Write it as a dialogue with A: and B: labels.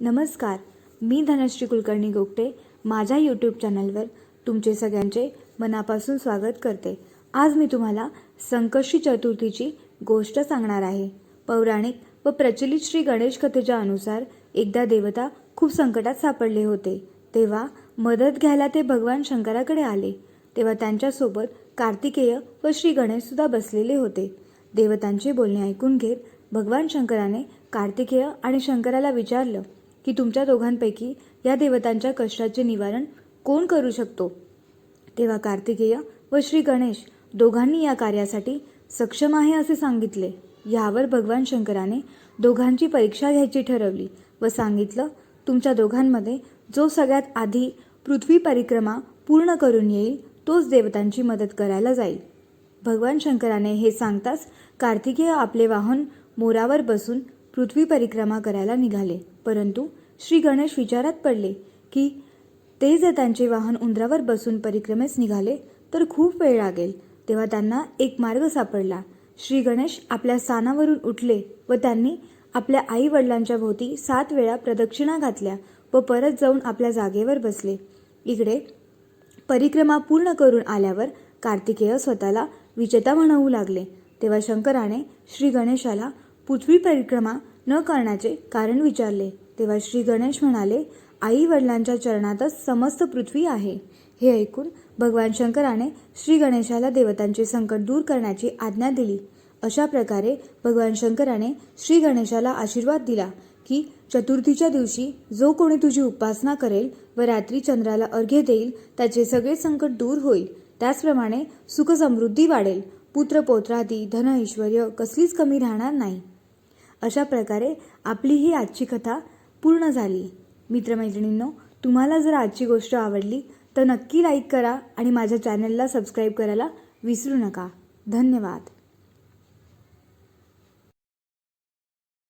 A: नमस्कार मी धनश्री कुलकर्णी गोगटे. माझ्या यूट्यूब चॅनलवर तुमचे सगळ्यांचे मनापासून स्वागत करते. आज मी तुम्हाला संकष्टी चतुर्थीची गोष्ट सांगणार आहे. पौराणिक व प्रचलित श्री गणेश कथेच्या अनुसार एकदा देवता खूप संकटात सापडले होते. तेव्हा मदत घ्यायला ते भगवान शंकराकडे आले. तेव्हा त्यांच्यासोबत कार्तिकेय व श्री गणेशसुद्धा बसलेले होते. देवतांचे बोलणे ऐकून घेत भगवान शंकराने कार्तिकेय आणि शंकराला विचारलं की तुमच्या दोघांपैकी या देवतांच्या कष्टाचे निवारण कोण करू शकतो? तेव्हा कार्तिकेय व श्री गणेश दोघांनी या कार्यासाठी सक्षम आहे असे सांगितले. यावर भगवान शंकराने दोघांची परीक्षा घ्यायची ठरवली व सांगितलं तुमच्या दोघांमध्ये जो सगळ्यात आधी पृथ्वी परिक्रमा पूर्ण करून येईल तोच देवतांची मदत करायला जाईल. भगवान शंकराने हे सांगताच कार्तिकेय आपले वाहन मोरावर बसून पृथ्वी परिक्रमा करायला निघाले. परंतु श्री गणेश विचारात पडले की ते जर त्यांचे वाहन उंदरावर बसून परिक्रमेस निघाले तर खूप वेळ लागेल. तेव्हा त्यांना एक मार्ग सापडला. श्री गणेश आपल्या स्थानावरून उठले व त्यांनी आपल्या आई वडिलांच्या भोवती सात वेळा प्रदक्षिणा घातल्या व परत जाऊन आपल्या जागेवर बसले. इकडे परिक्रमा पूर्ण करून आल्यावर कार्तिकेय स्वतःला विजेता म्हणवू लागले. तेव्हा शंकराने श्री गणेशाला पृथ्वी परिक्रमा न करण्याचे कारण विचारले. तेव्हा श्री गणेश म्हणाले आई वडिलांच्या चरणातच समस्त पृथ्वी आहे. हे ऐकून भगवान शंकराने श्री गणेशाला देवतांचे संकट दूर करण्याची आज्ञा दिली. अशा प्रकारे भगवान शंकराने श्री गणेशाला आशीर्वाद दिला की चतुर्थीच्या दिवशी जो कोणी तुझी उपासना करेल व रात्री चंद्राला अर्घ्य देईल त्याचे सगळे संकट दूर होईल. त्याचप्रमाणे सुखसमृद्धी वाढेल. पुत्र पौत्रादी धन ऐश्वर कसलीच कमी राहणार नाही. अशा प्रकारे आपली ही आजची कथा पूर्ण झाली. मित्रमैत्रिणींनो तुम्हाला जर आजची गोष्ट आवडली तर नक्की लाईक करा आणि माझ्या चॅनलला सबस्क्राईब करायला विसरू नका. धन्यवाद.